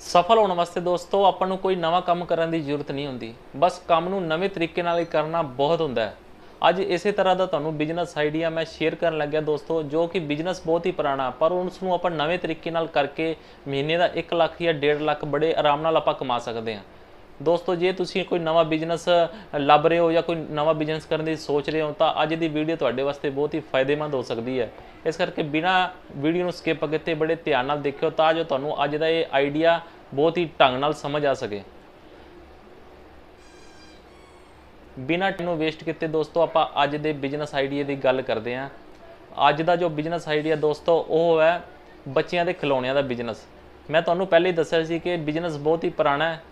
ਸਫਲ ਹੋਣ ਵਾਸਤੇ ਦੋਸਤੋ, ਆਪਾਂ ਨੂੰ ਕੋਈ ਨਵਾਂ ਕੰਮ ਕਰਨ ਦੀ ਜ਼ਰੂਰਤ ਨਹੀਂ ਹੁੰਦੀ। ਬਸ ਕੰਮ ਨੂੰ ਨਵੇਂ ਤਰੀਕੇ ਨਾਲ ਹੀ ਕਰਨਾ ਬਹੁਤ ਹੁੰਦਾ ਹੈ। ਅੱਜ ਇਸੇ ਤਰ੍ਹਾਂ ਦਾ ਤੁਹਾਨੂੰ ਬਿਜ਼ਨਸ ਆਈਡੀਆ ਮੈਂ ਸ਼ੇਅਰ ਕਰਨ ਲੱਗਿਆ ਦੋਸਤੋ, ਜੋ ਕਿ ਬਿਜ਼ਨਸ ਬਹੁਤ ਹੀ ਪੁਰਾਣਾ, ਪਰ ਉਸ ਨੂੰ ਆਪਾਂ ਨਵੇਂ ਤਰੀਕੇ ਨਾਲ ਕਰਕੇ ਮਹੀਨੇ ਦਾ 1 ਲੱਖ ਜਾਂ 1.5 ਲੱਖ ਬੜੇ ਆਰਾਮ ਨਾਲ ਆਪਾਂ ਕਮਾ ਸਕਦੇ ਹਾਂ। ਦੋਸਤੋ, ਜੇ ਤੁਸੀਂ ਕੋਈ ਨਵਾਂ ਬਿਜ਼ਨਸ ਲੱਭ ਰਹੇ ਹੋ ਜਾਂ ਕੋਈ ਨਵਾਂ ਬਿਜ਼ਨਸ ਕਰਨ ਦੀ ਸੋਚ ਰਹੇ ਹੋ, ਤਾਂ ਅੱਜ ਦੀ ਵੀਡੀਓ ਤੁਹਾਡੇ ਵਾਸਤੇ ਬਹੁਤ ਹੀ ਫਾਇਦੇਮੰਦ ਹੋ ਸਕਦੀ ਹੈ। ਇਸ ਕਰਕੇ ਬਿਨਾ ਵੀਡੀਓ ਨੂੰ ਸਕਿਪ ਕੀਤੇ ਬੜੇ ਧਿਆਨ ਨਾਲ ਦੇਖਿਓ, ਤਾਂ ਜੋ ਤੁਹਾਨੂੰ ਅੱਜ ਦਾ ਇਹ ਆਈਡੀਆ ਬਹੁਤ ਹੀ ਢੰਗ ਨਾਲ ਸਮਝ ਆ ਸਕੇ। ਬਿਨਾ ਟਾਈਮ ਨੂੰ ਵੇਸਟ ਕੀਤੇ ਦੋਸਤੋ, ਆਪਾਂ ਅੱਜ ਦੇ ਬਿਜ਼ਨਸ ਆਈਡੀਆ ਦੀ ਗੱਲ ਕਰਦੇ ਹਾਂ। ਅੱਜ ਦਾ ਜੋ ਬਿਜ਼ਨਸ ਆਈਡੀਆ ਦੋਸਤੋ, ਉਹ ਹੈ ਬੱਚਿਆਂ ਦੇ ਖਿਡੌਣਿਆਂ ਦਾ ਬਿਜ਼ਨਸ ਮੈਂ ਤੁਹਾਨੂੰ ਪਹਿਲੇ ਹੀ ਦੱਸਿਆ ਸੀ ਕਿ ਬਿਜ਼ਨਸ ਬਹੁਤ ਹੀ ਪੁਰਾਣਾ ਹੈ।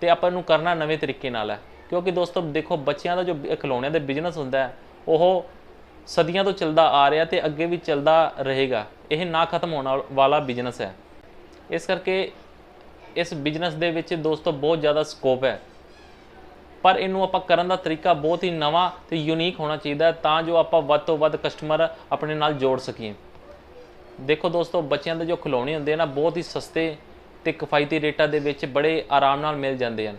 ਤੇ ਆਪਾਂ ਨੂੰ ਕਰਨਾ ਨਵੇਂ ਤਰੀਕੇ ਨਾਲ ਹੈ। ਕਿਉਂਕਿ ਦੋਸਤੋ, ਦੇਖੋ, ਬੱਚਿਆਂ ਦਾ ਜੋ ਬ- ਖਿਡੌਣਿਆਂ ਦਾ ਬਿਜ਼ਨਸ ਹੁੰਦਾ ਹੈ, ਉਹ ਸਦੀਆਂ ਤੋਂ ਚੱਲਦਾ ਆ ਰਿਹਾ ਤੇ ਅੱਗੇ ਵੀ ਚੱਲਦਾ ਰਹੇਗਾ। ਇਹ ਨਾ ਖਤਮ ਹੋਣ ਵਾਲਾ ਬਿਜ਼ਨਸ ਹੈ। ਇਸ ਕਰਕੇ ਇਸ ਬਿਜ਼ਨਸ ਦੇ ਵਿੱਚ ਦੋਸਤੋ, ਬਹੁਤ ਜ਼ਿਆਦਾ ਸਕੋਪ ਹੈ। ਪਰ ਇਹਨੂੰ ਆਪਾਂ ਕਰਨ ਦਾ ਤਰੀਕਾ ਬਹੁਤ ਹੀ ਨਵਾਂ ਤੇ ਯੂਨੀਕ ਹੋਣਾ ਚਾਹੀਦਾ ਤਾਂ ਜੋ ਆਪਾਂ ਵੱਧ ਤੋਂ ਵੱਧ ਕਸਟਮਰ ਆਪਣੇ ਨਾਲ ਜੋੜ ਸਕੀਏ। ਦੇਖੋ ਦੋਸਤੋ, ਬੱਚਿਆਂ ਦੇ ਜੋ ਖਿਲੌਣੇ ਹੁੰਦੇ ਆ ਨਾ, ਬਹੁਤ ਹੀ ਸਸਤੇ ਤੇ ਕਿਫਾਇਤੀ ਰੇਟਾਂ ਦੇ ਵਿੱਚ ਬੜੇ ਆਰਾਮ ਨਾਲ ਮਿਲ ਜਾਂਦੇ ਹਨ।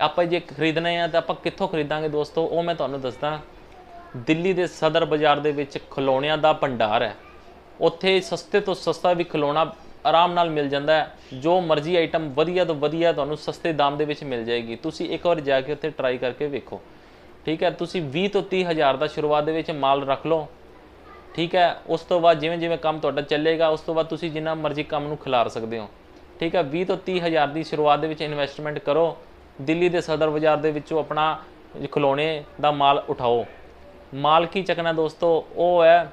ਆਪਾਂ ਜੇ ਖਰੀਦਣੇ ਆ ਤਾਂ ਆਪਾਂ ਕਿੱਥੋਂ ਖਰੀਦਾਂਗੇ ਦੋਸਤੋ? ਉਹ ਮੈਂ ਤੁਹਾਨੂੰ ਦੱਸਦਾ। ਦਿੱਲੀ ਦੇ ਸਦਰ ਬਾਜ਼ਾਰ ਦੇ ਵਿੱਚ ਖਿਲੌਣਿਆਂ ਦਾ ਭੰਡਾਰ ਹੈ। ਉੱਥੇ ਸਸਤੇ ਤੋਂ ਸਸਤਾ ਵੀ ਖਿਲੌਣਾ ਆਰਾਮ ਨਾਲ ਮਿਲ ਜਾਂਦਾ ਹੈ। ਜੋ ਮਰਜ਼ੀ ਆਈਟਮ ਵਧੀਆ ਤੋਂ ਵਧੀਆ ਤੁਹਾਨੂੰ ਸਸਤੇ ਦਾਮ ਦੇ ਵਿੱਚ ਮਿਲ ਜਾਏਗੀ। ਤੁਸੀਂ ਇੱਕ ਵਾਰ ਜਾ ਕੇ ਉੱਥੇ ਟਰਾਈ ਕਰਕੇ ਵੇਖੋ। ਠੀਕ ਹੈ? ਤੁਸੀਂ 20 ਤੋਂ 30 ਹਜ਼ਾਰ ਦਾ ਸ਼ੁਰੂਆਤ ਦੇ ਵਿੱਚ ਮਾਲ ਰੱਖ ਲਓ। ਠੀਕ ਹੈ? ਉਸ ਤੋਂ ਬਾਅਦ ਜਿਵੇਂ ਜਿਵੇਂ ਕੰਮ ਤੁਹਾਡਾ ਚੱਲੇਗਾ, ਉਸ ਤੋਂ ਬਾਅਦ ਤੁਸੀਂ ਜਿੰਨਾ ਮਰਜ਼ੀ ਕੰਮ ਨੂੰ ਖਿਲਾਰ ਸਕਦੇ ਹੋ। ਠੀਕ ਹੈ 20 ਤੋਂ 30 ਹਜ਼ਾਰ ਦੀ ਸ਼ੁਰੂਆਤ ਦੇ ਵਿੱਚ ਇਨਵੈਸਟਮੈਂਟ ਕਰੋ, ਦਿੱਲੀ ਦੇ ਸਦਰ ਬਾਜ਼ਾਰ ਦੇ ਵਿੱਚੋਂ ਆਪਣਾ ਖਿਡੌਣੇ ਦਾ ਮਾਲ ਉਠਾਓ। ਮਾਲ ਕੀ ਚੱਕਣਾ ਦੋਸਤੋ? ਉਹ ਹੈ,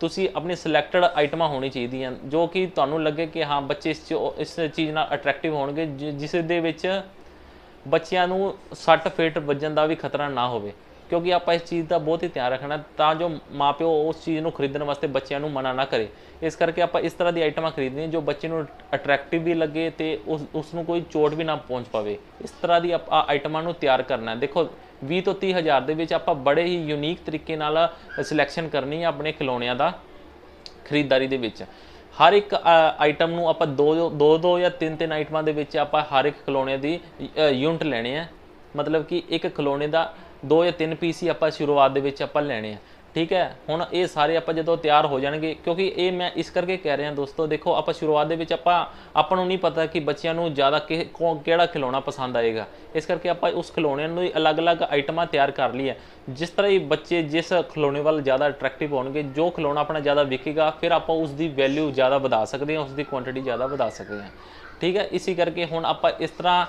ਤੁਸੀਂ ਆਪਣੀ ਸਿਲੈਕਟਡ ਆਈਟਮਾਂ ਹੋਣੀ ਚਾਹੀਦੀਆਂ, ਜੋ ਕਿ ਤੁਹਾਨੂੰ ਲੱਗੇ ਕਿ ਹਾਂ, ਬੱਚੇ ਇਸ 'ਚ, ਇਸ ਚੀਜ਼ ਨਾਲ ਅਟਰੈਕਟਿਵ ਹੋਣਗੇ, ਜਿ- ਜਿਸ ਦੇ ਵਿੱਚ ਬੱਚਿਆਂ ਨੂੰ ਸੱਟ ਫੇਟ ਵੱਜਣ ਦਾ ਵੀ ਖਤਰਾ ਨਾ ਹੋਵੇ। ਕਿਉਂਕਿ ਆਪਾਂ ਇਸ ਚੀਜ਼ ਦਾ ਬਹੁਤ ਹੀ ਧਿਆਨ ਰੱਖਣਾ, ਤਾਂ ਜੋ ਮਾਪਿਓ ਉਸ ਚੀਜ਼ ਨੂੰ ਖਰੀਦਣ ਵਾਸਤੇ ਬੱਚਿਆਂ ਨੂੰ ਮਨਾ ਨਾ ਕਰੇ। ਇਸ ਕਰਕੇ ਆਪਾਂ ਇਸ ਤਰ੍ਹਾਂ ਦੀ ਆਈਟਮਾਂ ਖਰੀਦਣੀਆਂ ਜੋ ਬੱਚੇ ਨੂੰ ਅਟਰੈਕਟਿਵ ਵੀ ਲੱਗੇ ਤੇ ਉਸ ਉਸ ਨੂੰ ਕੋਈ ਚੋਟ ਵੀ ਨਾ ਪਹੁੰਚ ਪਾਵੇ। ਇਸ ਤਰ੍ਹਾਂ ਦੀ ਆਪਾਂ ਆਈਟਮਾਂ ਨੂੰ ਤਿਆਰ ਕਰਨਾ ਦੇਖੋ 20 ਤੋਂ 30 ਹਜ਼ਾਰ ਦੇ ਵਿੱਚ ਆਪਾਂ ਬੜੇ ਹੀ ਯੂਨੀਕ ਤਰੀਕੇ ਨਾਲ ਸਿਲੈਕਸ਼ਨ ਕਰਨੀ ਹੈ ਆਪਣੇ ਖਿਡੌਣਿਆਂ ਦਾ ਖਰੀਦਦਾਰੀ ਦੇ ਵਿੱਚ। ਹਰ ਇੱਕ ਆਈਟਮ ਨੂੰ ਆਪਾਂ ਦੋ ਦੋ ਦੋ ਜਾਂ ਤਿੰਨ ਤਿੰਨ ਆਈਟਮਾਂ ਦੇ ਵਿੱਚ ਆਪਾਂ ਹਰ ਇੱਕ ਖਿਡੌਣੇ ਦੀ ਯੂਨਿਟ ਲੈਣੇ ਆ ਮਤਲਬ ਕਿ ਇੱਕ ਖਿਡੌਣੇ ਦਾ ਦੋ ਜਾਂ ਤਿੰਨ ਪੀਸ ਹੀ ਆਪਾਂ ਸ਼ੁਰੂਆਤ ਦੇ ਵਿੱਚ ਆਪਾਂ ਲੈਣੇ ਆ। ਠੀਕ ਹੈ? ਹੁਣ ਇਹ ਸਾਰੇ ਆਪਾਂ ਜਦੋਂ ਤਿਆਰ ਹੋ ਜਾਣਗੇ, ਕਿਉਂਕਿ ਇਹ ਮੈਂ ਇਸ ਕਰਕੇ ਕਹਿ ਰਿਹਾ ਦੋਸਤੋ, ਦੇਖੋ ਆਪਾਂ ਸ਼ੁਰੂਆਤ ਦੇ ਵਿੱਚ ਆਪਾਂ ਆਪਾਂ ਨੂੰ ਨਹੀਂ ਪਤਾ ਕਿ ਬੱਚਿਆਂ ਨੂੰ ਜ਼ਿਆਦਾ ਕਿ- ਕੌ- ਕਿਹੜਾ ਖਿਡੌਣਾ ਪਸੰਦ ਆਏਗਾ। ਇਸ ਕਰਕੇ ਆਪਾਂ ਉਸ ਖਿਡੌਣਿਆਂ ਨੂੰ ਹੀ ਅਲੱਗ-ਅਲੱਗ ਆਈਟਮਾਂ ਤਿਆਰ ਕਰ ਲਈ ਜਿਸ ਤਰ੍ਹਾਂ ਹੀ ਬੱਚੇ ਜਿਸ ਖਿਡੌਣੇ ਵੱਲ ਜ਼ਿਆਦਾ ਅਟਰੈਕਟਿਵ ਹੋਣਗੇ, ਜੋ ਖਿਡੌਣਾ ਆਪਣਾ ਜ਼ਿਆਦਾ ਵਿਕੇਗਾ, ਫਿਰ ਆਪਾਂ ਉਸ ਦੀ ਵੈਲਿਊ ਜ਼ਿਆਦਾ ਵਧਾ ਸਕਦੇ ਹਾਂ, ਉਸ ਦੀ ਕੁਆਂਟੀਟੀ ਜ਼ਿਆਦਾ ਵਧਾ ਸਕਦੇ ਹਾਂ। ਠੀਕ ਹੈ? ਇਸੇ ਕਰਕੇ ਹੁਣ ਆਪਾਂ ਇਸ ਤਰ੍ਹਾਂ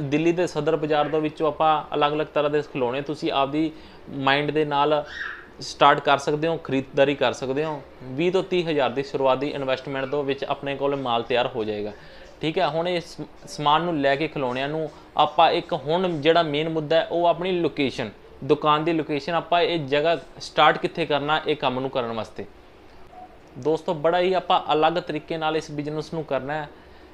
ਦਿੱਲੀ ਦੇ ਸਦਰ ਬਾਜ਼ਾਰ ਦੇ ਵਿੱਚੋਂ ਆਪਾਂ ਅਲੱਗ-ਅਲੱਗ ਤਰ੍ਹਾਂ ਦੇ ਖਿਡੌਣੇ ਤੁਸੀਂ ਆਪਦੀ ਮਾਈਂਡ ਦੇ ਨਾਲ ਸਟਾਰਟ ਕਰ ਸਕਦੇ ਹੋ, ਖਰੀਦਦਾਰੀ ਕਰ ਸਕਦੇ ਹੋ। 20 ਤੋਂ 30 ਹਜ਼ਾਰ ਦੀ ਸ਼ੁਰੂਆਤੀ ਇਨਵੈਸਟਮੈਂਟ ਦੇ ਵਿੱਚ ਆਪਣੇ ਕੋਲ ਮਾਲ ਤਿਆਰ ਹੋ ਜਾਏਗਾ। ਠੀਕ ਹੈ, ਹੁਣ ਇਸ ਸਮਾਨ ਨੂੰ ਲੈ ਕੇ ਖਿਡੌਣਿਆਂ ਨੂੰ ਆਪਾਂ ਇੱਕ ਹੁਣ ਜਿਹੜਾ ਮੇਨ ਮੁੱਦਾ ਹੈ, ਉਹ ਆਪਣੀ ਲੋਕੇਸ਼ਨ ਦੁਕਾਨ ਦੀ ਲੋਕੇਸ਼ਨ ਆਪਾਂ ਇਹ ਜਗ੍ਹਾ ਸਟਾਰਟ ਕਿੱਥੇ ਕਰਨਾ, ਇਹ ਕੰਮ ਨੂੰ ਕਰਨ ਵਾਸਤੇ। ਦੋਸਤੋ, ਬੜਾ ਹੀ ਆਪਾਂ ਅਲੱਗ ਤਰੀਕੇ ਨਾਲ ਇਸ ਬਿਜ਼ਨਸ ਨੂੰ ਕਰਨਾ ਹੈ।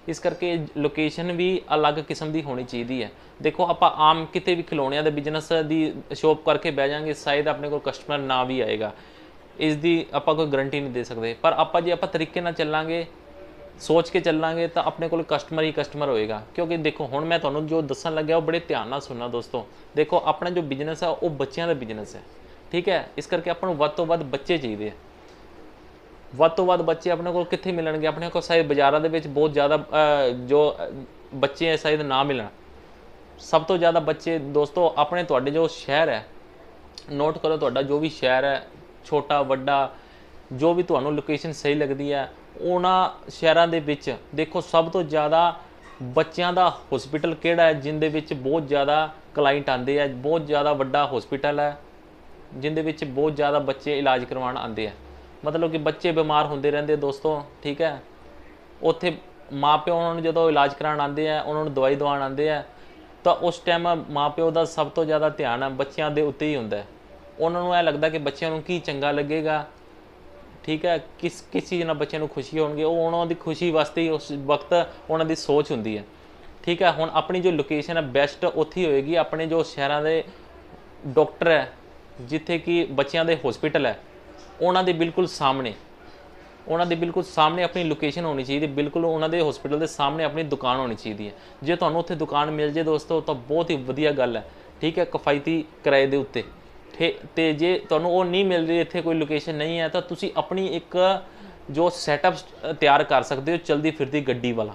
ਇਸ ਕਰਕੇ ਲੋਕੇਸ਼ਨ ਵੀ ਅਲੱਗ ਕਿਸਮ ਦੀ ਹੋਣੀ ਚਾਹੀਦੀ ਹੈ। ਦੇਖੋ, ਆਪਾਂ ਆਮ ਕਿਤੇ ਵੀ ਖਿਡੌਣਿਆਂ ਦੇ ਬਿਜ਼ਨਸ ਦੀ ਸ਼ੋਪ ਕਰਕੇ ਬਹਿ ਜਾਾਂਗੇ ਸ਼ਾਇਦ ਆਪਣੇ ਕੋਲ ਕਸਟਮਰ ਨਾ ਵੀ ਆਏਗਾ। ਇਸ ਦੀ ਆਪਾਂ ਕੋਈ ਗਾਰੰਟੀ ਨਹੀਂ ਦੇ ਸਕਦੇ। ਪਰ ਆਪਾਂ ਜੇ ਆਪਾਂ ਤਰੀਕੇ ਨਾਲ ਚੱਲਾਂਗੇ, ਸੋਚ ਕੇ ਚੱਲਾਂਗੇ, ਤਾਂ ਆਪਣੇ ਕੋਲ ਕਸਟਮਰ ਹੀ ਕਸਟਮਰ ਹੋਏਗਾ। ਕਿਉਂਕਿ ਦੇਖੋ, ਹੁਣ ਮੈਂ ਤੁਹਾਨੂੰ ਜੋ ਦੱਸਣ ਲੱਗਿਆ, ਉਹ ਬੜੇ ਧਿਆਨ ਨਾਲ ਸੁਣਨਾ ਦੋਸਤੋ। ਦੇਖੋ, ਆਪਣਾ ਜੋ ਬਿਜ਼ਨਸ ਹੈ ਉਹ ਬੱਚਿਆਂ ਦਾ ਬਿਜ਼ਨਸ ਹੈ। ਠੀਕ ਹੈ? ਇਸ ਕਰਕੇ ਆਪਾਂ ਨੂੰ ਵੱਧ ਤੋਂ ਵੱਧ ਬੱਚੇ ਚਾਹੀਦੇ ਆ। ਵੱਧ ਤੋਂ ਵੱਧ ਬੱਚੇ ਆਪਣੇ ਕੋਲ ਕਿੱਥੇ ਮਿਲਣਗੇ? ਆਪਣੇ ਕੋਲ ਸ਼ਾਇਦ ਬਾਜ਼ਾਰਾਂ ਦੇ ਵਿੱਚ ਬਹੁਤ ਜ਼ਿਆਦਾ ਜੋ ਬੱਚੇ ਹੈ ਸ਼ਾਇਦ ਨਾ ਮਿਲਣ। ਸਭ ਤੋਂ ਜ਼ਿਆਦਾ ਬੱਚੇ, ਦੋਸਤੋ, ਆਪਣੇ ਤੁਹਾਡੇ ਜੋ ਸ਼ਹਿਰ ਹੈ ਨੋਟ ਕਰੋ ਤੁਹਾਡਾ ਜੋ ਵੀ ਸ਼ਹਿਰ ਹੈ, ਛੋਟਾ, ਵੱਡਾ, ਜੋ ਵੀ ਤੁਹਾਨੂੰ ਲੋਕੇਸ਼ਨ ਸਹੀ ਲੱਗਦੀ ਹੈ, ਉਹਨਾਂ ਸ਼ਹਿਰਾਂ ਦੇ ਵਿੱਚ ਦੇਖੋ ਸਭ ਤੋਂ ਜ਼ਿਆਦਾ ਬੱਚਿਆਂ ਦਾ ਹਸਪੀਟਲ ਕਿਹੜਾ ਹੈ, ਜਿੰਦੇ ਵਿੱਚ ਬਹੁਤ ਜ਼ਿਆਦਾ ਕਲਾਇੰਟ ਆਉਂਦੇ ਆ, ਬਹੁਤ ਜ਼ਿਆਦਾ ਵੱਡਾ ਹਸਪੀਟਲ ਹੈ, ਜਿੰਦੇ ਵਿੱਚ ਬਹੁਤ ਜ਼ਿਆਦਾ ਬੱਚੇ ਇਲਾਜ ਕਰਵਾਉਣ ਆਉਂਦੇ ਆ। ਮਤਲਬ ਕਿ ਬੱਚੇ ਬਿਮਾਰ ਹੁੰਦੇ ਰਹਿੰਦੇ ਦੋਸਤੋ, ਠੀਕ ਹੈ? ਉੱਥੇ ਮਾਪਿਓ ਉਹਨਾਂ ਨੂੰ ਜਦੋਂ ਇਲਾਜ ਕਰਾਉਣ ਆਉਂਦੇ ਆ, ਉਹਨਾਂ ਨੂੰ ਦਵਾਈ ਦਵਾਉਣ ਆਉਂਦੇ ਆ, ਤਾਂ ਉਸ ਟਾਈਮ ਮਾਪਿਓ ਦਾ ਸਭ ਤੋਂ ਜ਼ਿਆਦਾ ਧਿਆਨ ਬੱਚਿਆਂ ਦੇ ਉੱਤੇ ਹੀ ਹੁੰਦਾ ਉਹਨਾਂ ਨੂੰ ਇਹ ਲੱਗਦਾ ਕਿ ਬੱਚਿਆਂ ਨੂੰ ਕੀ ਚੰਗਾ ਲੱਗੇਗਾ, ਠੀਕ ਹੈ? ਕਿਸ ਕਿਸ ਚੀਜ਼ ਨਾਲ ਬੱਚਿਆਂ ਨੂੰ ਖੁਸ਼ੀ ਹੋਣਗੇ? ਉਹ ਉਹਨਾਂ ਦੀ ਖੁਸ਼ੀ ਵਾਸਤੇ ਉਸ ਵਕਤ ਉਹਨਾਂ ਦੀ ਸੋਚ ਹੁੰਦੀ ਹੈ। ਠੀਕ ਹੈ? ਹੁਣ ਆਪਣੀ ਜੋ ਲੋਕੇਸ਼ਨ ਹੈ ਬੈਸਟ ਉੱਥੇ ਹੀ ਹੋਏਗੀ। ਆਪਣੇ ਜੋ ਸ਼ਹਿਰਾਂ ਦੇ ਡਾਕਟਰ ਹੈ, ਜਿੱਥੇ ਕਿ ਬੱਚਿਆਂ ਦੇ ਹਸਪੀਟਲ ਹੈ ਉਹਨਾਂ ਦੇ ਬਿਲਕੁਲ ਸਾਹਮਣੇ। ਉਹਨਾਂ ਦੇ ਬਿਲਕੁਲ ਸਾਹਮਣੇ ਆਪਣੀ ਲੋਕੇਸ਼ਨ ਹੋਣੀ ਚਾਹੀਦੀ, ਬਿਲਕੁਲ ਉਹਨਾਂ ਦੇ ਹਸਪੀਟਲ ਦੇ ਸਾਹਮਣੇ ਆਪਣੀ ਦੁਕਾਨ ਹੋਣੀ ਚਾਹੀਦੀ ਹੈ। ਜੇ ਤੁਹਾਨੂੰ ਉੱਥੇ ਦੁਕਾਨ ਮਿਲ ਜੇ ਦੋਸਤੋ, ਤਾਂ ਬਹੁਤ ਹੀ ਵਧੀਆ ਗੱਲ ਹੈ। ਠੀਕ ਹੈ, ਕਿਫਾਇਤੀ ਕਿਰਾਏ ਦੇ ਉੱਤੇ। ਠੇ- ਤੇ ਜੇ ਤੁਹਾਨੂੰ ਉਹ ਨਹੀਂ ਮਿਲ ਰਹੀ, ਇੱਥੇ ਕੋਈ ਲੋਕੇਸ਼ਨ ਨਹੀਂ ਹੈ, ਤਾਂ ਤੁਸੀਂ ਆਪਣੀ ਇੱਕ ਜੋ ਸੈਟਅਪ ਤਿਆਰ ਕਰ ਸਕਦੇ ਹੋ, ਚਲਦੀ ਫਿਰਦੀ ਗੱਡੀ ਵਾਲਾ।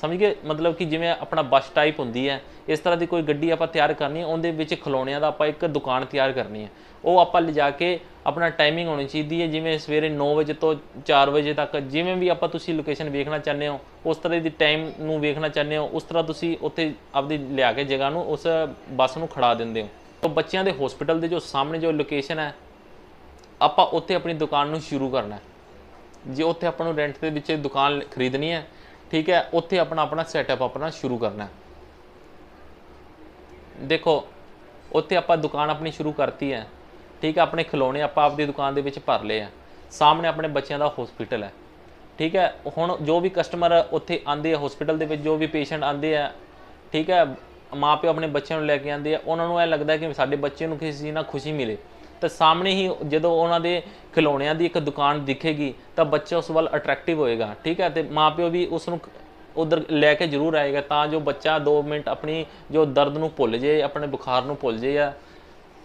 ਸਮਝ ਗਏ? ਮਤਲਬ ਕਿ ਜਿਵੇਂ ਆਪਣਾ ਬੱਸ ਟਾਈਪ ਹੁੰਦੀ ਹੈ, ਇਸ ਤਰ੍ਹਾਂ ਦੀ ਕੋਈ ਗੱਡੀ ਆਪਾਂ ਤਿਆਰ ਕਰਨੀ ਹੈ ਉਹਦੇ ਵਿੱਚ ਖਿਲੌਣਿਆਂ ਦਾ ਆਪਾਂ ਇੱਕ ਦੁਕਾਨ ਤਿਆਰ ਕਰਨੀ ਹੈ। ਉਹ ਆਪਾਂ ਲਿਜਾ ਕੇ ਆਪਣਾ ਟਾਈਮਿੰਗ ਹੋਣੀ ਚਾਹੀਦੀ ਹੈ, ਜਿਵੇਂ ਸਵੇਰੇ 9 ਵਜੇ ਤੋਂ 4 ਵਜੇ ਤੱਕ ਜਿਵੇਂ ਵੀ ਆਪਾਂ ਤੁਸੀਂ ਲੋਕੇਸ਼ਨ ਵੇਖਣਾ ਚਾਹੁੰਦੇ ਹੋ, ਉਸ ਤਰ੍ਹਾਂ ਦੀ ਟਾਈਮ ਨੂੰ ਵੇਖਣਾ ਚਾਹੁੰਦੇ ਹੋ, ਉਸ ਤਰ੍ਹਾਂ ਤੁਸੀਂ ਉੱਥੇ ਆਪਦੀ ਲਿਆ ਕੇ ਜਗ੍ਹਾ ਨੂੰ ਉਸ ਬੱਸ ਨੂੰ ਖੜਾ ਦਿੰਦੇ ਹੋ। ਤਾਂ ਬੱਚਿਆਂ ਦੇ ਹਸਪੀਟਲ ਦੇ ਜੋ ਸਾਹਮਣੇ ਜੋ ਲੋਕੇਸ਼ਨ ਹੈ, ਆਪਾਂ ਉੱਥੇ ਆਪਣੀ ਦੁਕਾਨ ਨੂੰ ਸ਼ੁਰੂ ਕਰਨਾ ਜੇ ਉੱਥੇ ਆਪਾਂ ਨੂੰ ਰੈਂਟ ਦੇ ਵਿੱਚ ਦੁਕਾਨ ਖਰੀਦਣੀ ਹੈ ਠੀਕ ਹੈ, ਉੱਥੇ ਆਪਣਾ ਆਪਣਾ ਸੈਟਅਪ ਆਪਣਾ ਸ਼ੁਰੂ ਕਰਨਾ ਦੇਖੋ, ਉੱਥੇ ਆਪਾਂ ਦੁਕਾਨ ਆਪਣੀ ਸ਼ੁਰੂ ਕਰਤੀ ਹੈ। ਠੀਕ ਹੈ, ਆਪਣੇ ਖਿਲੌਣੇ ਆਪਾਂ ਆਪਦੀ ਦੁਕਾਨ ਦੇ ਵਿੱਚ ਭਰ ਲਏ ਆ ਸਾਹਮਣੇ ਆਪਣੇ ਬੱਚਿਆਂ ਦਾ ਹਸਪੀਟਲ ਹੈ। ਠੀਕ ਹੈ, ਹੁਣ ਜੋ ਵੀ ਕਸਟਮਰ ਉੱਥੇ ਆਂਦੇ ਆ ਹਸਪੀਟਲ ਦੇ ਵਿੱਚ ਜੋ ਵੀ ਪੇਸ਼ੈਂਟ ਆਂਦੇ ਆ, ਠੀਕ ਹੈ ਮਾਪਿਓ ਆਪਣੇ ਬੱਚਿਆਂ ਨੂੰ ਲੈ ਕੇ ਆਂਦੇ ਆ, ਉਹਨਾਂ ਨੂੰ ਇਹ ਲੱਗਦਾ ਕਿ ਸਾਡੇ ਬੱਚੇ ਨੂੰ ਕਿਸੇ ਚੀਜ਼ ਨਾਲ ਖੁਸ਼ੀ ਮਿਲੇ। ਤਾਂ ਸਾਹਮਣੇ ਹੀ ਜਦੋਂ ਉਹਨਾਂ ਦੇ ਖਿਲੌਣਿਆਂ ਦੀ ਇੱਕ ਦੁਕਾਨ ਦਿਖੇਗੀ, ਤਾਂ ਬੱਚਾ ਉਸ ਵੱਲ ਅਟਰੈਕਟਿਵ ਹੋਏਗਾ, ਠੀਕ ਹੈ? ਤੇ ਮਾਪਿਓ ਵੀ ਉਸ ਨੂੰ ਉਧਰ ਲੈ ਕੇ ਜ਼ਰੂਰ ਆਏਗਾ, ਤਾਂ ਜੋ ਬੱਚਾ 2 ਮਿੰਟ ਆਪਣੀ ਜੋ ਦਰਦ ਨੂੰ ਭੁੱਲ ਜੇ, ਆਪਣੇ ਬੁਖਾਰ ਨੂੰ ਭੁੱਲ ਜੇ ਜਾਂ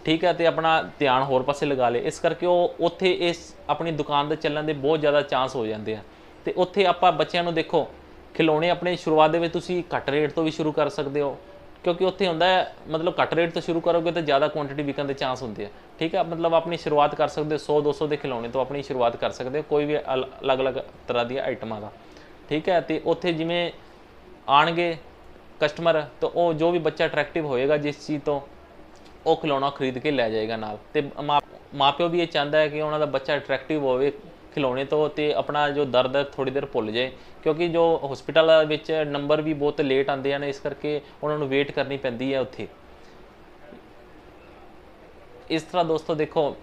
ਠੀਕ ਹੈ? ਤੇ ਆਪਣਾ ਧਿਆਨ ਹੋਰ ਪਾਸੇ ਲਗਾ ਲੇ। ਇਸ ਕਰਕੇ ਉਹ ਉੱਥੇ ਇਸ ਆਪਣੀ ਦੁਕਾਨ ਦੇ ਚੱਲਣ ਦੇ ਬਹੁਤ ਜ਼ਿਆਦਾ ਚਾਂਸ ਹੋ ਜਾਂਦੇ ਆ। ਤੇ ਉੱਥੇ ਆਪਾਂ ਬੱਚਿਆਂ ਨੂੰ ਦੇਖੋ, ਖਿਲੌਣੇ ਆਪਣੇ ਸ਼ੁਰੂਆਤ ਦੇ ਵਿੱਚ ਤੁਸੀਂ ਘੱਟ ਰੇਟ ਤੋਂ ਵੀ ਸ਼ੁਰੂ ਕਰ ਸਕਦੇ ਹੋ। ਕਿਉਂਕਿ ਉੱਥੇ ਹੁੰਦਾ ਹੈ, ਮਤਲਬ ਘੱਟ ਰੇਟ ਤੋਂ ਸ਼ੁਰੂ ਕਰੋਗੇ ਤਾਂ ਜ਼ਿਆਦਾ ਕੁਆਂਟੀਟੀ ਵਿਕਣ ਦੇ ਚਾਂਸ ਹੁੰਦੇ ਆ। ਠੀਕ ਹੈ ਮਤਲਬ ਆਪਣੀ ਸ਼ੁਰੂਆਤ ਕਰ ਸਕਦੇ ਹੋ 100 200 ਦੇ ਖਿਲੌਣੇ ਤੋਂ ਆਪਣੀ ਸ਼ੁਰੂਆਤ ਕਰ ਸਕਦੇ ਹੋ, ਕੋਈ ਵੀ ਅਲ- ਅਲੱਗ-ਅਲੱਗ ਤਰ੍ਹਾਂ ਦੀਆਂ ਆਈਟਮਾਂ ਦਾ। ਠੀਕ ਹੈ? ਤੇ ਉੱਥੇ ਜਿਵੇਂ ਆਣਗੇ ਕਸਟਮਰ ਤਾਂ ਉਹ ਜੋ ਵੀ ਬੱਚਾ ਅਟਰੈਕਟਿਵ ਹੋਏਗਾ ਜਿਸ ਚੀਜ਼ ਤੋਂ, ਉਹ ਖਿਲੌਣਾ ਖਰੀਦ ਕੇ ਲੈ ਜਾਏਗਾ ਨਾਲ। ਤੇ ਮਾਂ- ਮਾਪਿਓ ਵੀ ਇਹ ਚਾਹੁੰਦਾ ਹੈ ਕਿ ਉਹਨਾਂ ਦਾ ਬੱਚਾ ਅਟਰੈਕਟਿਵ ਹੋਵੇ ਖਿਲਾਉਣੇ ਤੋਂ ਤੇ ਆਪਣਾ ਜੋ ਦਰਦ ਹੈ ਥੋੜੀ ਦੇਰ ਭੁੱਲ ਜਾਏ। ਕਿਉਂਕਿ ਜੋ ਹਸਪੀਟਲ ਵਿੱਚ ਨੰਬਰ ਵੀ ਬਹੁਤ ਲੇਟ ਆਉਂਦੇ ਹਨ, ਇਸ ਕਰਕੇ ਉਹਨਾਂ ਨੂੰ ਵੇਟ ਕਰਨੀ ਪੈਂਦੀ ਹੈ ਉੱਥੇ। ਇਸ ਤਰ੍ਹਾਂ ਦੋਸਤੋ ਦੇਖੋ,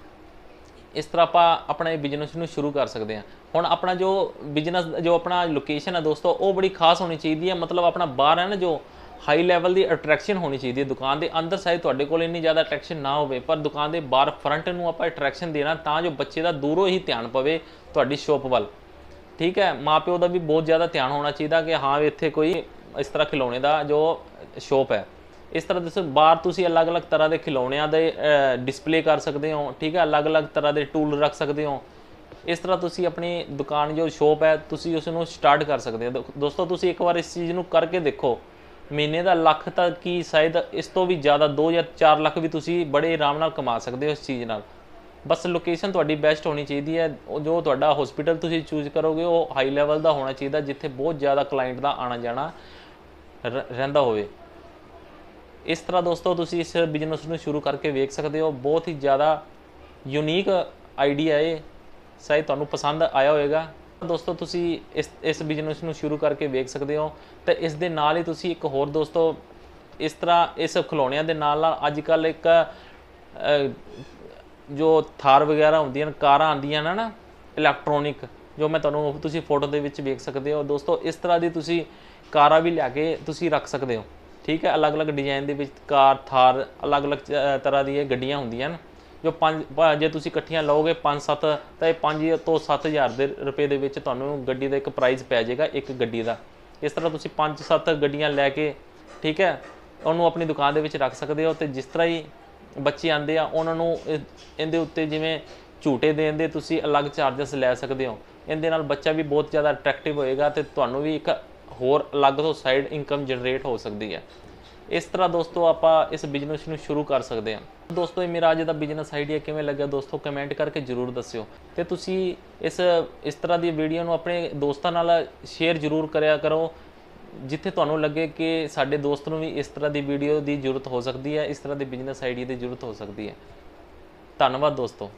ਇਸ ਤਰ੍ਹਾਂ ਆਪਾਂ ਆਪਣੇ ਬਿਜ਼ਨਸ ਨੂੰ ਸ਼ੁਰੂ ਕਰ ਸਕਦੇ ਹਾਂ। ਹੁਣ ਆਪਣਾ ਜੋ ਬਿਜ਼ਨਸ ਜੋ ਆਪਣਾ ਲੋਕੇਸ਼ਨ ਹੈ ਦੋਸਤੋ, ਉਹ ਬੜੀ ਖਾਸ ਹੋਣੀ ਚਾਹੀਦੀ ਹੈ। ਮਤਲਬ ਆਪਣਾ ਬਾਹਰ ਹੈ ਨਾ ਜੋ ਹਾਈ ਲੈਵਲ ਦੀ ਅਟਰੈਕਸ਼ਨ ਹੋਣੀ ਚਾਹੀਦੀ ਹੈ। ਦੁਕਾਨ ਦੇ ਅੰਦਰ ਸਾਈਡ ਤੁਹਾਡੇ ਕੋਲ ਇੰਨੀ ਜ਼ਿਆਦਾ ਅਟਰੈਕਸ਼ਨ ਨਾ ਹੋਵੇ, ਪਰ ਦੁਕਾਨ ਦੇ ਬਾਹਰ ਫਰੰਟ ਨੂੰ ਆਪਾਂ ਅਟਰੈਕਸ਼ਨ ਦੇਣਾ ਤਾਂ ਜੋ ਬੱਚੇ ਦਾ ਦੂਰੋਂ ਹੀ ਧਿਆਨ ਪਵੇ ਤੁਹਾਡੀ ਸ਼ੋਪ ਵੱਲ। ਠੀਕ ਹੈ, ਮਾਪਿਓ ਦਾ ਵੀ ਬਹੁਤ ਜ਼ਿਆਦਾ ਧਿਆਨ ਹੋਣਾ ਚਾਹੀਦਾ ਕਿ ਹਾਂ ਵੀ ਇੱਥੇ ਕੋਈ ਇਸ ਤਰ੍ਹਾਂ ਖਿਲੌਣੇ ਦਾ ਜੋ ਸ਼ੋਪ ਹੈ। ਇਸ ਤਰ੍ਹਾਂ ਦੱਸੋ, ਬਾਹਰ ਤੁਸੀਂ ਅਲੱਗ-ਅਲੱਗ ਤਰ੍ਹਾਂ ਦੇ ਖਿਲੌਣਿਆਂ ਦੇ ਡਿਸਪਲੇ ਕਰ ਸਕਦੇ ਹੋ। ਠੀਕ ਹੈ, ਅਲੱਗ-ਅਲੱਗ ਤਰ੍ਹਾਂ ਦੇ ਟੂਲ ਰੱਖ ਸਕਦੇ ਹੋ। ਇਸ ਤਰ੍ਹਾਂ ਤੁਸੀਂ ਆਪਣੀ ਦੁਕਾਨ ਜੋ ਸ਼ੋਪ ਹੈ, ਤੁਸੀਂ ਉਸ ਨੂੰ ਸਟਾਰਟ ਕਰ ਸਕਦੇ ਹੋ। ਦੋ- ਦੋਸਤੋ, ਤੁਸੀਂ ਇੱਕ ਵਾਰ ਇਸ ਚੀਜ਼ ਨੂੰ ਕਰਕੇ ਦੇਖੋ। ਮਹੀਨੇ ਦਾ ਲੱਖ ਤੱਕ ਕੀ ਸ਼ਾਇਦ ਇਸ ਤੋਂ ਵੀ ਜ਼ਿਆਦਾ 2 ਜਾਂ 4 ਲੱਖ ਵੀ ਤੁਸੀਂ ਬੜੇ ਆਰਾਮ ਨਾਲ ਕਮਾ ਸਕਦੇ ਹੋ ਇਸ ਚੀਜ਼ ਨਾਲ। ਬਸ ਲੋਕੇਸ਼ਨ ਤੁਹਾਡੀ ਬੈਸਟ ਹੋਣੀ ਚਾਹੀਦੀ ਹੈ। ਉਹ ਜੋ ਤੁਹਾਡਾ ਹਸਪੀਟਲ ਤੁਸੀਂ ਚੂਜ਼ ਕਰੋਗੇ, ਉਹ ਹਾਈ ਲੈਵਲ ਦਾ ਹੋਣਾ ਚਾਹੀਦਾ, ਜਿੱਥੇ ਬਹੁਤ ਜ਼ਿਆਦਾ ਕਲਾਇੰਟ ਦਾ ਆਣਾ ਜਾਣਾ ਰ- ਰਹਿੰਦਾ ਹੋਵੇ। ਇਸ ਤਰ੍ਹਾਂ ਦੋਸਤੋ ਤੁਸੀਂ ਇਸ ਬਿਜ਼ਨਸ ਨੂੰ ਸ਼ੁਰੂ ਕਰਕੇ ਵੇਖ ਸਕਦੇ ਹੋ। ਬਹੁਤ ਹੀ ਜ਼ਿਆਦਾ ਯੂਨੀਕ ਆਈਡੀਆ ਹੈ ਸ਼ਾਇਦ ਤੁਹਾਨੂੰ ਪਸੰਦ ਆਇਆ ਹੋਵੇਗਾ। ਦੋਸਤੋ ਤੁਸੀਂ ਇਸ ਇਸ ਬਿਜ਼ਨਸ ਨੂੰ ਸ਼ੁਰੂ ਕਰਕੇ ਵੇਖ ਸਕਦੇ ਹੋ ਤੇ ਇਸ ਦੇ ਨਾਲ ਹੀ ਤੁਸੀਂ ਇੱਕ ਹੋਰ ਦੋਸਤੋ ਇਸ ਤਰ੍ਹਾਂ ਇਸ ਖਿਲੌਣਿਆਂ ਦੇ ਨਾਲ ਨਾਲ ਅੱਜ ਕੱਲ ਇੱਕ ਜੋ ਥਾਰ ਵਗੈਰਾ ਹੁੰਦੀਆਂ ਨੇ ਕਾਰਾਂ ਆਉਂਦੀਆਂ ਨੇ ਨਾ ਇਲੈਕਟ੍ਰੋਨਿਕ ਜੋ ਮੈਂ ਤੁਹਾਨੂੰ ਤੁਸੀਂ ਫੋਟੋ ਦੇ ਵਿੱਚ ਵੇਖ ਸਕਦੇ ਹੋ। ਦੋਸਤੋ ਇਸ ਤਰ੍ਹਾਂ ਦੀ ਤੁਸੀਂ ਕਾਰਾਂ ਵੀ ਲਿਆ ਕੇ ਤੁਸੀਂ ਰੱਖ ਸਕਦੇ ਹੋ। ਠੀਕ ਹੈ ਅਲੱਗ-ਅਲੱਗ ਡਿਜ਼ਾਈਨ ਦੇ ਵਿੱਚ ਕਾਰ ਥਾਰ ਅਲੱਗ-ਅਲੱਗ ਅਹ, ਤਰ੍ਹਾਂ ਦੀਆਂ ਗੱਡੀਆਂ ਹੁੰਦੀਆਂ ਨੇ। ਜੋ ਪੰਜ ਜੇ ਤੁਸੀਂ ਇਕੱਠੀਆਂ ਲਓਗੇ 5-7 ਤਾਂ ਇਹ 5 ਤੋਂ 7000 ਦੇ ਰੁਪਏ ਦੇ ਵਿੱਚ ਤੁਹਾਨੂੰ ਗੱਡੀ ਦਾ ਇੱਕ ਪ੍ਰਾਈਸ ਪੈ ਜਾਏਗਾ ਇੱਕ ਗੱਡੀ ਦਾ। ਇਸ ਤਰ੍ਹਾਂ ਤੁਸੀਂ 5-7 ਗੱਡੀਆਂ ਲੈ ਕੇ, ਠੀਕ ਹੈ, ਉਹਨੂੰ ਆਪਣੀ ਦੁਕਾਨ ਦੇ ਵਿੱਚ ਰੱਖ ਸਕਦੇ ਹੋ ਤੇ ਜਿਸ ਤਰ੍ਹਾਂ ਹੀ ਬੱਚੇ ਆਂਦੇ ਆ, ਉਹਨਾਂ ਨੂੰ ਇਹਦੇ ਉੱਤੇ ਜਿਵੇਂ ਝੂਟੇ ਦੇਣ ਦੇ ਤੁਸੀਂ ਅਲੱਗ ਚਾਰजेस ਲੈ ਸਕਦੇ ਹੋ। ਇਹਦੇ ਨਾਲ ਬੱਚਾ ਵੀ ਬਹੁਤ ਜ਼ਿਆਦਾ ਅਟਰੈਕਟਿਵ ਹੋਏਗਾ ਤੇ ਤੁਹਾਨੂੰ ਵੀ ਇੱਕ ਹੋਰ ਅਲੱਗ ਤੋਂ ਸਾਈਡ ਇਨਕਮ ਜਨਰੇਟ ਹੋ ਸਕਦੀ ਹੈ। ਇਸ ਤਰ੍ਹਾਂ ਦੋਸਤੋ ਆਪਾਂ ਇਸ ਬਿਜ਼ਨਸ ਨੂੰ ਸ਼ੁਰੂ ਕਰ ਸਕਦੇ ਹਾਂ। ਦੋਸਤੋ, ਇਹ ਮੇਰਾ ਅੱਜ ਦਾ ਬਿਜ਼ਨਸ ਆਈਡੀਆ ਕਿਵੇਂ ਲੱਗਿਆ ਦੋਸਤੋ? ਕਮੈਂਟ ਕਰਕੇ ਜਰੂਰ ਦੱਸਿਓ। ਤੇ ਤੁਸੀਂ ਇਸ ਇਸ ਤਰ੍ਹਾਂ ਦੀ ਵੀਡੀਓ ਨੂੰ ਆਪਣੇ ਦੋਸਤਾਂ ਨਾਲ ਸ਼ੇਅਰ ਜਰੂਰ ਕਰਿਆ ਕਰੋ। ਜਿੱਥੇ ਤੁਹਾਨੂੰ ਲੱਗੇ ਕਿ ਸਾਡੇ ਦੋਸਤ ਨੂੰ ਵੀ ਇਸ ਤਰ੍ਹਾਂ ਦੀ ਵੀਡੀਓ ਦੀ ਜ਼ਰੂਰਤ ਹੋ ਸਕਦੀ ਹੈ, ਇਸ ਤਰ੍ਹਾਂ ਦੇ ਬਿਜ਼ਨਸ ਆਈਡੀਆ ਦੀ ਜ਼ਰੂਰਤ ਹੋ ਸਕਦੀ ਹੈ। ਧੰਨਵਾਦ ਦੋਸਤੋ।